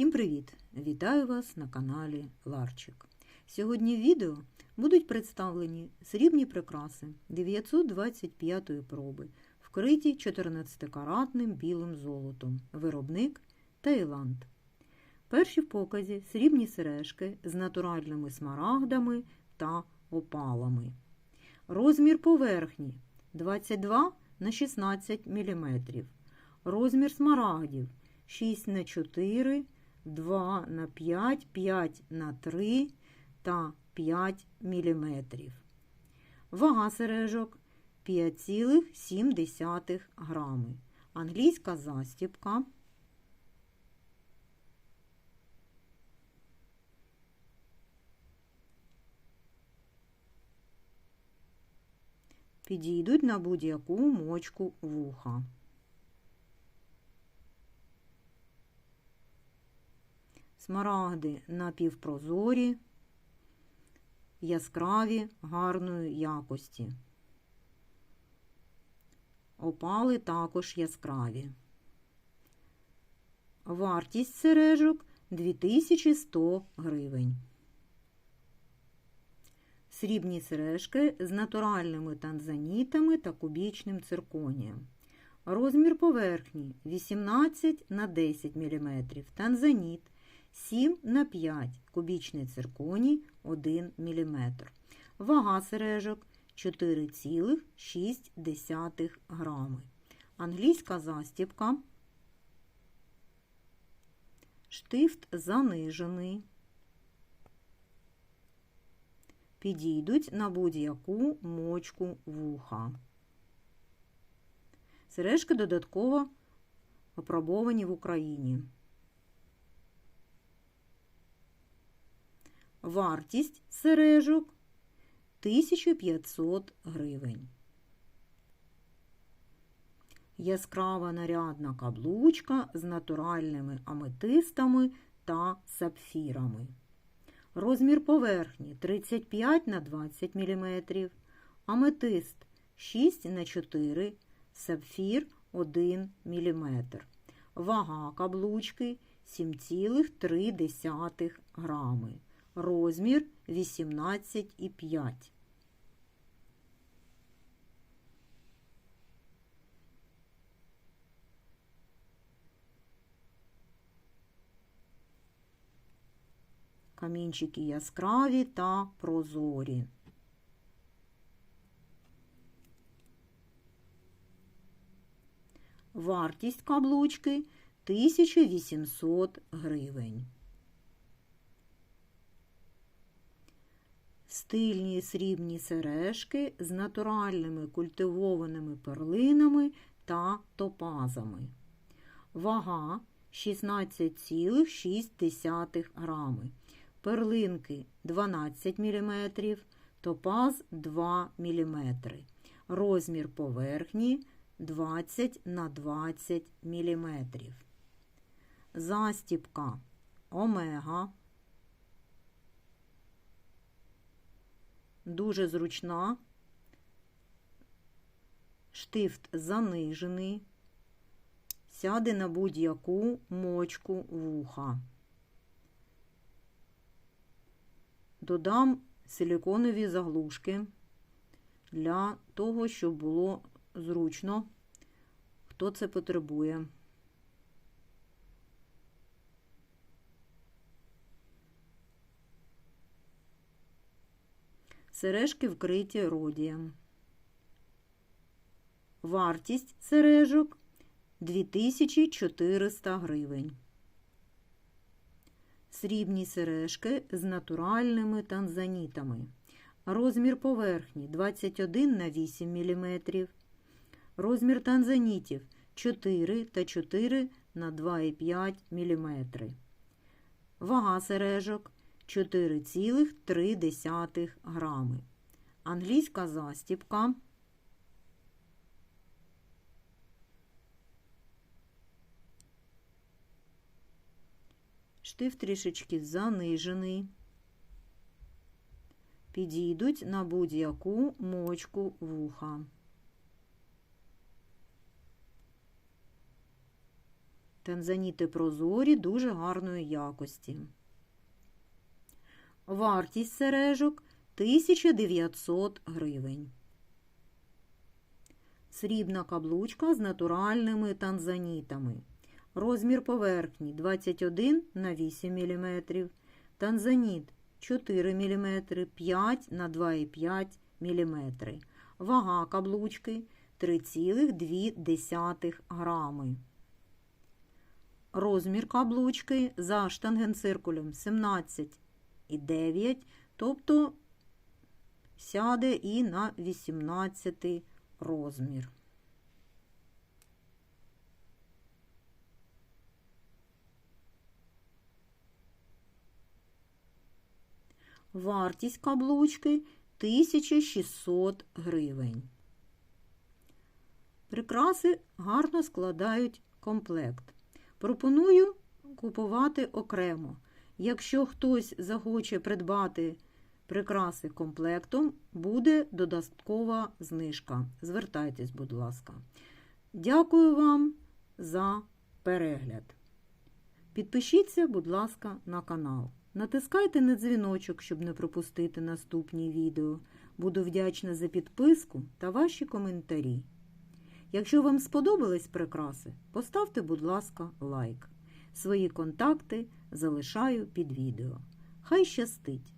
Всім привіт! Вітаю вас на каналі Ларчик. Сьогодні в відео будуть представлені срібні прикраси 925 проби, вкриті 14-каратним білим золотом, виробник Таїланд. Перші в показі срібні сережки з натуральними смарагдами та опалами. Розмір поверхні 22 на 16 мм. Розмір смарагдів 6 на 4, 2 на 5, 5 на 3 та 5 мм. Вага сережок 5,7 грами. Англійська застіпка. Підійдуть на будь-яку мочку вуха. Смарагди напівпрозорі, яскраві гарної якості. Опали також яскраві. Вартість сережок 2100 гривень. Срібні сережки з натуральними танзанітами та кубічним цирконієм. Розмір поверхні 18 на 10 мм. Танзаніт 7 на 5 кубічний цирконій 1 мм. Вага сережок 4,6 грами. Англійська застіпка. Штифт занижений. Підійдуть на будь-яку мочку вуха. Сережки додатково опробовані в Україні. Вартість сережок 1500 гривень. Яскрава нарядна каблучка з натуральними аметистами та сапфірами. Розмір поверхні 35 на 20 мм, аметист 6 на 4 сапфір 1 мм. Вага каблучки 7,3 грами розмір 18,5. Камінчики яскраві та прозорі. Вартість каблучки 1800 гривень. Стильні срібні сережки з натуральними культивованими перлинами та топазами. Вага 16,6 грами. Перлинки 12 мм, топаз 2 мм. Розмір поверхні 20 на 20 мм. Застіпка омега дуже зручна, штифт занижений, сяде на будь-яку мочку вуха. Додам силіконові заглушки для того, щоб було зручно, хто це потребує. Сережки вкриті родієм. Вартість сережок 2400 гривень. Срібні сережки з натуральними танзанітами. Розмір поверхні 21 на 8 мм. Розмір танзанітів 4 та 4 на 2,5 мм. Вага сережок 4,3 грами. Англійська застіпка. Штиф трішечки занижений. Підійдуть на будь-яку мочку вуха. Танзаніти прозорі дуже гарної якості. Вартість сережок 1900 гривень. Срібна каблучка з натуральними танзанітами. Розмір поверхні 21 на 8 мм. Танзаніт 4 мм, 5 на 2,5 мм. Вага каблучки 3,2 грами. Розмір каблучки за штангенциркулем 17,9, тобто сяде і на 18 розмір. Вартість каблучки 1600 гривень. Прикраси гарно складають комплект. Пропоную купувати окремо. Якщо хтось захоче придбати прикраси комплектом, буде додаткова знижка. Звертайтесь, будь ласка. Дякую вам за перегляд. Підпишіться, будь ласка, на канал. Натискайте на дзвіночок, щоб не пропустити наступні відео. Буду вдячна за підписку та ваші коментарі. Якщо вам сподобались прикраси, поставте, будь ласка, лайк. Свої контакти залишаю під відео. Хай щастить!